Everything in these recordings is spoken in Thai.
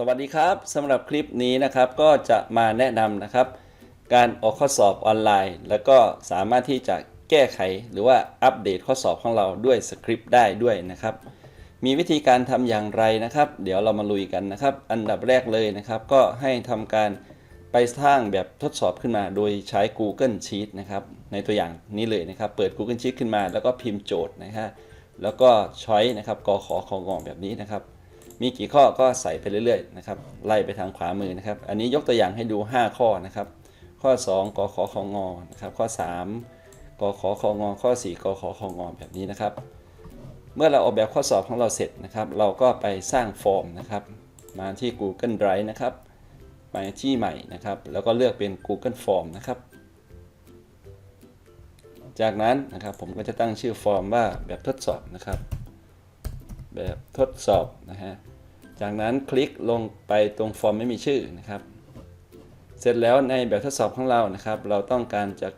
สวัสดีครับสำหรับคลิปนี้นะครับก็จะมาแนะนำนะครับ การออกข้อสอบออนไลน์ แล้วก็สามารถที่จะแก้ไขหรือว่าอัปเดตข้อสอบของเราด้วยสคริปต์ได้ด้วยนะครับ มีวิธีการทำอย่างไรนะครับ เดี๋ยวเรามาลุยกันนะครับ อันดับแรกเลยนะครับ ก็ให้ทำการไปสร้างแบบทดสอบขึ้นมา โดยใช้ Google Sheet นะครับ ในตัวอย่างนี้เลยนะครับ เปิด Google Sheet ขึ้นมา แล้วก็พิมพ์โจทย์นะฮะแล้วก็ช้อยนะครับกอขอของงแบบนี้นะครับ มีกี่ข้อก็ใส่ไปเรื่อยๆนะครับไล่ไปทางขวามือนะครับ อันนี้ยกตัวอย่างให้ดู 5 ข้อนะครับ ข้อ 2กขอของงนะครับข้อ 3กขอของงข้อ 4กขอของงแบบนี้นะครับ เมื่อเราออกแบบข้อสอบของเราเสร็จนะครับ เราก็ไปสร้างฟอร์มนะครับ มาที่ Google Drive นะครับไปที่ใหม่นะครับ แล้วก็เลือกเป็น Google Form นะครับ จากนั้นนะครับผมก็จะตั้งชื่อฟอร์มว่าแบบทดสอบนะครับ แบบทดสอบนะฮะ จากนั้นคลิกลงไปตรงฟอร์มไม่มีชื่อนะครับ เสร็จแล้วในแบบทดสอบของเรานะครับ เราต้องการจะ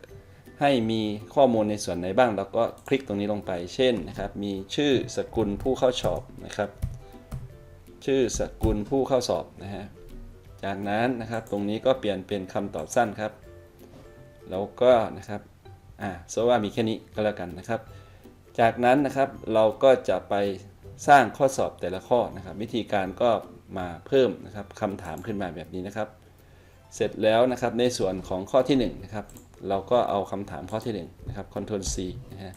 ให้มีข้อมูลในส่วนไหนบ้างเราก็คลิกตรงนี้ลงไป เช่นนะครับ มีชื่อสกุลผู้เข้าสอบนะครับ ชื่อสกุลผู้เข้าสอบนะฮะ จากนั้นนะครับตรงนี้ก็เปลี่ยนเป็นคำตอบสั้นครับ แล้วก็นะครับอ่าโซว่ามีแค่นี้ก็แล้วกันนะครับ จากนั้นนะครับเราก็จะไป สร้างข้อสอบแต่ละข้อนะครับ วิธีการก็มาเพิ่มนะครับคำถามขึ้นมาแบบนี้นะครับ เสร็จแล้วนะครับในส่วนของข้อที่1นะครับเราก็เอาคำถามข้อที่1นะครับ Ctrl C นะฮะ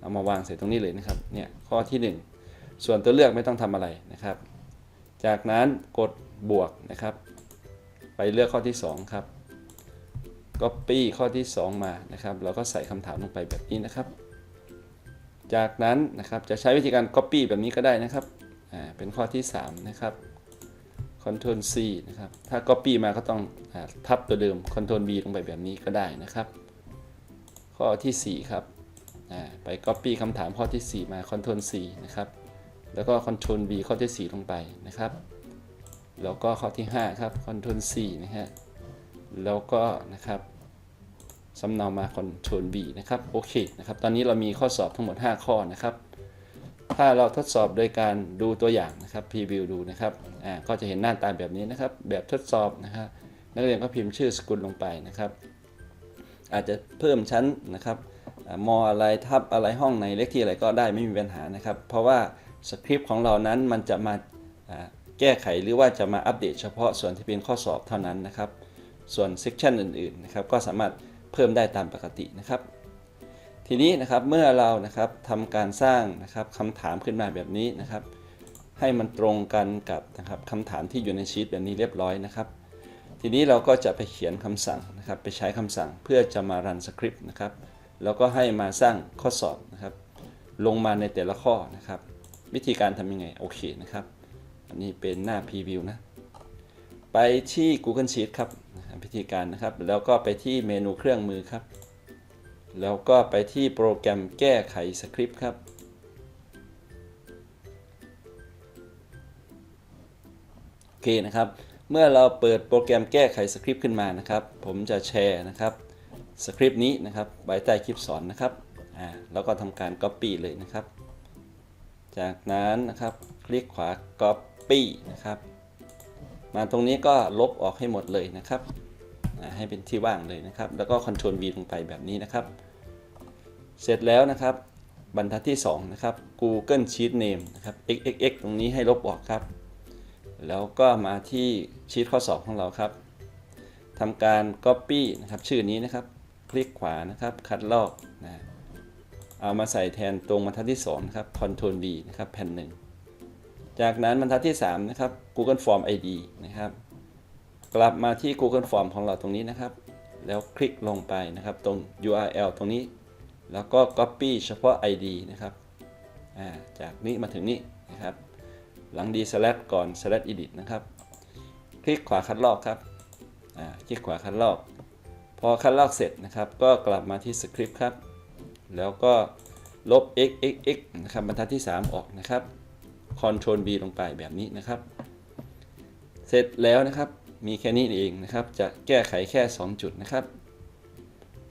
เอามาวางเสร็จตรงนี้เลยนะครับเนี่ยข้อที่ 1 ส่วนตัวเลือกไม่ต้องทำอะไรนะครับ จากนั้นกดบวกนะครับ ไปเลือกข้อที่ 2 ครับ Copy ข้อที่ 2 มานะครับ เราก็ใส่คำถามลงไปแบบนี้นะครับ จากนั้นนะครับจะใช้วิธีการ Copy แบบนี้ก็ได้นะครับอ่าเป็นข้อที่ 3 นะครับ Ctrl C นะครับ ถ้า Copy มาก็ต้องอาทับตัวเดิม Ctrl V ลงไปแบบนี้ก็ได้นะครับ ข้อที่ 4 ครับอ่าไป Copy คำถามข้อที่ 4 มา Ctrl C นะครับ แล้วก็ Ctrl V ข้อที่ 4 ลงไปนะครับ แล้วก็ข้อที่ 5 ครับ Ctrl C นะฮะ แล้วก็นะครับ สำเนามา Ctrl V นะครับโอเคนะครับตอนนี้เรามีข้อสอบทั้งหมด 5 ข้อนะครับ ถ้าเราทดสอบโดยการดูตัวอย่างนะครับพรีวิวดูนะครับอ่าก็จะเห็นหน้าตาแบบนี้นะครับ แบบทดสอบนะครับนักเรียนก็พิมพ์ชื่อสกุลลงไปนะครับ อาจจะเพิ่มชั้นนะครับมออะไรทับอะไรห้องไหนเลขที่อะไรก็ได้ไม่มีปัญหานะครับ เพราะว่าสคริปต์ของเรานั้นมันจะมาอ่าแก้ไขหรือว่าจะมาอัปเดตเฉพาะส่วนที่เป็นข้อสอบเท่านั้นนะครับ ส่วนเซกชันอื่นๆนะครับก็สามารถ เพิ่มได้ตามปกตินะครับ ทีนี้นะครับเมื่อเรานะครับทำการสร้างนะครับคำถามขึ้นมาแบบนี้นะครับ ให้มันตรงกันกับนะครับคำถามที่อยู่ในชีตแบบนี้เรียบร้อยนะครับ ทีนี้เราก็จะไปเขียนคำสั่งนะครับ ไปใช้คำสั่งเพื่อจะมารันสคริปต์นะครับแล้วก็ให้มาสร้างข้อสอบนะครับ ลงมาในแต่ละข้อนะครับ วิธีการทำยังไง โอเคนะครับ อันนี้เป็นหน้าพรีวิวนะ ไปที่ Google Sheet ครับนะครับ วิธีการนะครับ แล้วก็ไปที่เมนูเครื่องมือครับ แล้วก็ไปที่โปรแกรมแก้ไขสคริปต์ครับโอเคนะครับ เมื่อเราเปิดโปรแกรมแก้ไขสคริปต์ขึ้นมานะครับ ผมจะแชร์นะครับสคริปต์นี้นะครับไว้ใต้คลิปสอนนะครับอ่าแล้วก็ทำการ Copy เลยนะครับ จากนั้นนะครับคลิกขวา Copy นะครับมาตรงนี้ก็ลบออกให้หมดเลยนะครับ ให้เป็นที่ว่างเลยนะครับ แล้วก็ Ctrl V ลงไปแบบนี้นะครับ เสร็จแล้วนะครับ บรรทัดที่ 2 นะครับ Google Sheet Name นะครับ xxx ตรงนี้ให้ลบออกครับ แล้วก็มาที่ชีตข้อสอบของเราครับทำการ Copy นะครับ ชื่อนี้นะครับ คลิกขวานะครับ คัดลอกนะเอามาใส่แทนตรงบรรทัดที่2นะครับ Ctrl V นะครับแผ่นหนึ่งจากนั้นบรรทัดที่ 3 นะครับ Google Form ID นะครับ กลับมาที่ Google Form ของเราตรงนี้นะครับ แล้วคลิกลงไปนะครับตรง URL ตรงนี้ แล้วก็ Copy เฉพาะ ID นะครับาจากนี้มาถึงนี้นะครับ หลัง d slash ก่อน slash edit นะครับ คลิกขวาคัดลอกครับคลิกขวาคัดลอก พอคัดลอกเสร็จนะครับ ก็กลับมาที่สคริปต์ครับ แล้วก็ลบ x x x นะครับบรรทัดที่ 3 ออกนะครับ Ctrl B ลงไปแบบนี้นะครับ เสร็จแล้วนะครับ มีแค่นี้เองนะครับ จะแก้ไขแค่ 2 จุดนะครับ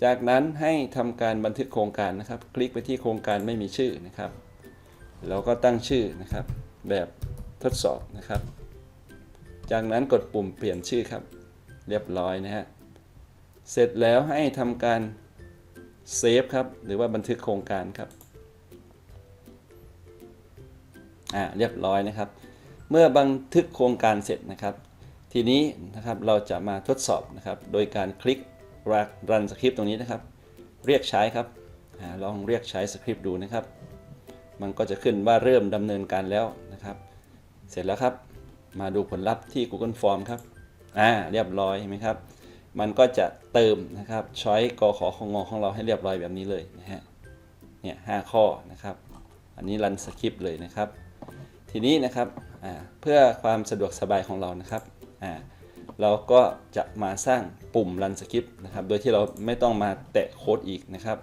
จากนั้นให้ทำการบันทึกโครงการนะครับ คลิกไปที่โครงการไม่มีชื่อนะครับแล้วก็ตั้งชื่อนะครับ แบบทดสอบนะครับ จากนั้นกดปุ่มเปลี่ยนชื่อครับ เรียบร้อยนะฮะ เสร็จแล้วให้ทำการเซฟครับ หรือว่าบันทึกโครงการครับ อ่า เรียบร้อยนะครับ เมื่อบันทึกโครงการเสร็จนะครับ ทีนี้นะครับเราจะมาทดสอบนะครับโดยการคลิก run script ตรงนี้นะครับ เรียกใช้ครับอลองเรียกใช้สคริปต์ดูนะครับ มันก็จะขึ้นว่าเริ่มดำเนินการแล้วนะครับ เสร็จแล้วครับ มาดูผลลัพธ์ที่ Google Form ครับอ่าเรียบร้อยเห็นไหมครับ มันก็จะเติมนะครับช้อยกอขอของงอของเราให้เรียบร้อยแบบนี้เลยนะฮะเนี่ยหข้อนะครับ อันนี้รันสคริปต์เลยนะครับ ทีนี้นะครับเพื่อความสะดวกสบายของเรานะครับ อ่าเราก็จะมาสร้างปุ่มรันสคริปต์นะครับ โดยที่เราไม่ต้องมาแตะโค้ดอีกนะครับ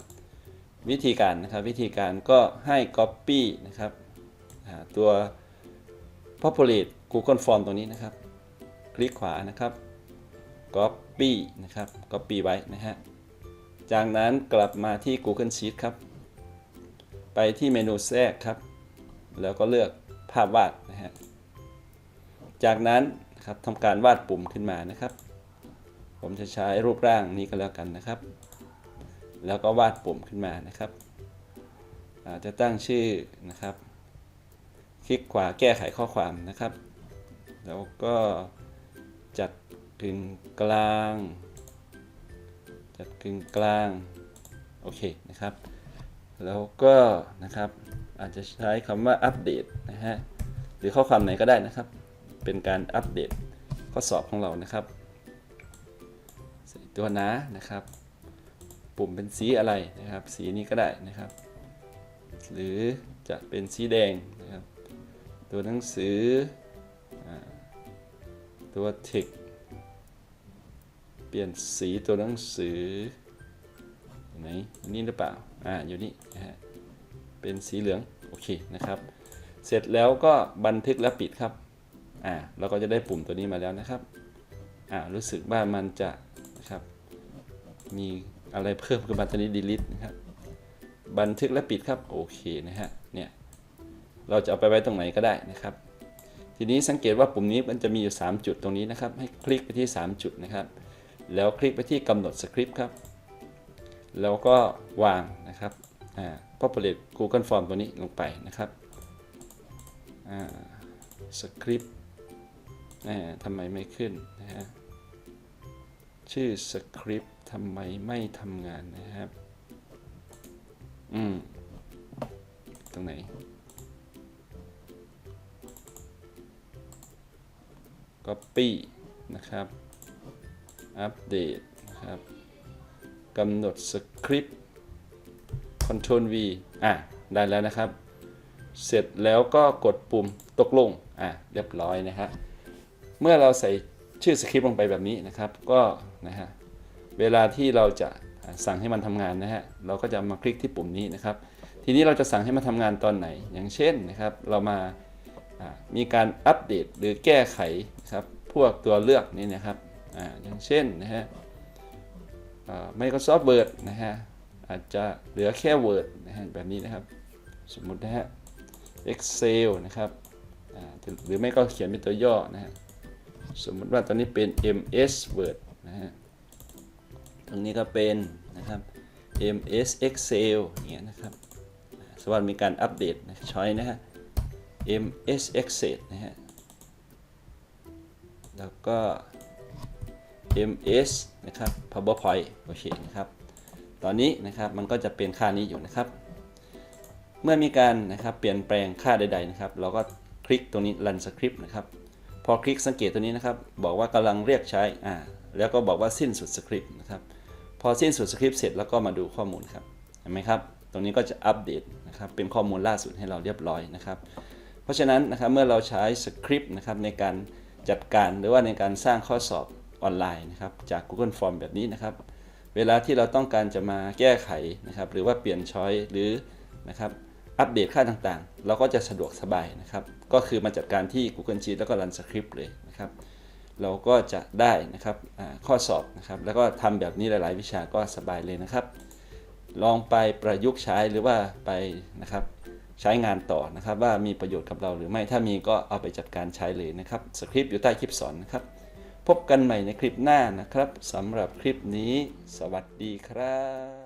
วิธีการนะครับวิธีการก็ให้ Copy นะครับตัว Populate Google Form ตรงนี้นะครับ คลิกขวานะครับ Copy นะครับ Copy ไว้นะฮะจากนั้นกลับมาที่ Google Sheet ครับ ไปที่เมนูแทรกครับ แล้วก็เลือกภาพวาดนะฮะจากนั้น นะครับทำการวาดปุ่มขึ้นมานะครับ ผมจะใช้รูปร่างนี้ก็แล้วกันนะครับ แล้วก็วาดปุ่มขึ้นมานะครับอาจจะตั้งชื่อนะครับ คลิกขวาแก้ไขข้อความนะครับ แล้วก็จัดกึ่งกลาง จัดกึ่งกลาง โอเคนะครับ แล้วก็นะครับอาจจะใช้คำว่าอัปเดตนะฮะ หรือข้อความไหนก็ได้นะครับ เป็นการอัปเดตข้อสอบของเรานะครับใส่ตัวนะนะครับ ปุ่มเป็นสีอะไรนะครับ สีนี้ก็ได้นะครับ หรือจะเป็นสีแดงนะครับ ตัวหนังสืออตัว text เปลี่ยนสีตัวหนังสือไหนนนี่หรือเปล่า อ่า อยู่นี่นะฮะ เป็นสีเหลือง โอเคนะครับ เสร็จแล้วก็บันทึกและปิดครับ อ่าเราก็จะได้ปุ่มตัวนี้มาแล้วนะครับอ่ารู้สึกว่ามันจะนะครับมีอะไรเพิ่มคือบันตัวนี้ delete นะครับบันทึกและปิดครับโอเคนะฮะเนี่ยเราจะเอาไปไว้ตรงไหนก็ได้นะครับ ทีนี้สังเกตว่าปุ่มนี้มันจะมีอยู่ 3 จุดตรงนี้นะครับ ให้คลิกไปที่ 3 จุดนะครับ แล้วคลิกไปที่กำหนดสคริปต์ครับ แล้วก็วางนะครับอ่า populate Google Form ตัวนี้ลงไปนะครับอ่าสคริปต์ ทำไมไม่ขึ้นนะฮะชื่อสคริปต์ทำไมไม่ทำงานนะครับ อืม ตรงไหน Copy นะครับ อัปเดตนะครับกำหนดสคริปต์ Ctrl V อะ ได้แล้วนะครับ เสร็จแล้วก็กดปุ่มตกลง อะ เรียบร้อยนะฮะ เมื่อเราใส่ชื่อสคริปต์ลงไปแบบนี้นะครับก็นะฮะเวลาที่เราจะสั่งให้มันทำงานนะฮะเราก็จะมาคลิกที่ปุ่มนี้นะครับ ทีนี้เราจะสั่งให้มันทำงานตอนไหน อย่างเช่นนะครับเรามามีการอัปเดตหรือแก้ไขนะครับพวกตัวเลือกนี้นะครับออย่างเช่นนะฮะอ่า Microsoft Word นะฮะอาจจะเหลือแค่ Word นะฮะแบบนี้นะครับ สมมุตินะฮะ Excel นะครับหรือไม่ก็เขียนเป็นตัวย่อนะฮะ สมมติว่าตอนนี้เป็น MS Word นะฮะ ตรงนี้ก็เป็นนะครับ MS Excel อย่างเงี้ยนะครับสมมติมีการอัปเดตนะช้อยนะฮะ MS Excel นะฮะ แล้วก็ MS นะครับ PowerPoint โอเคนะครับ ตอนนี้นะครับมันก็จะเป็นค่านี้อยู่นะครับ เมื่อมีการนะครับเปลี่ยนแปลงค่าใดๆนะครับ เราก็คลิกตรงนี้ run script นะครับ อคลิกสังเกตตัวนี้นะครับ บอกว่ากำลังเรียกใช้อ่าแล้วก็บอกว่าสิ้นสุดสคริปต์นะครับพอสิ้นสุดสคริปต์เสร็จแล้วก็มาดูข้อมูลครับเห็นไหมครับ ตรงนี้ก็จะอัปเดตนะครับเป็นข้อมูลล่าสุดให้เราเรียบร้อยนะครับ เพราะฉะนั้นนะครับเมื่อเราใช้สคริปต์นะครับในการจัดการหรือว่าในการสร้างข้อสอบออนไลน์นะครับจาก Google Form แบบนี้นะครับ เวลาที่เราต้องการจะมาแก้ไขนะครับหรือว่าเปลี่ยนช้อยหรือนะครับ อัปเดตค่าต่างๆ เราก็จะสะดวกสบายนะครับ ก็คือมาจัดการที่ Google Sheet แล้วก็รันสคริปต์เลยนะครับ เราก็จะได้นะครับข้อสอบนะครับ แล้วก็ทำแบบนี้หลายๆ วิชาก็สบายเลยนะครับ ลองไปประยุกต์ใช้หรือว่าไปนะครับใช้งานต่อนะครับ ว่ามีประโยชน์กับเราหรือไม่ถ้ามีก็เอาไปจัดการใช้เลยนะครับสคริปต์อยู่ใต้คลิปสอนนะครับ พบกันใหม่ในคลิปหน้านะครับสำหรับคลิปนี้ สวัสดีครับ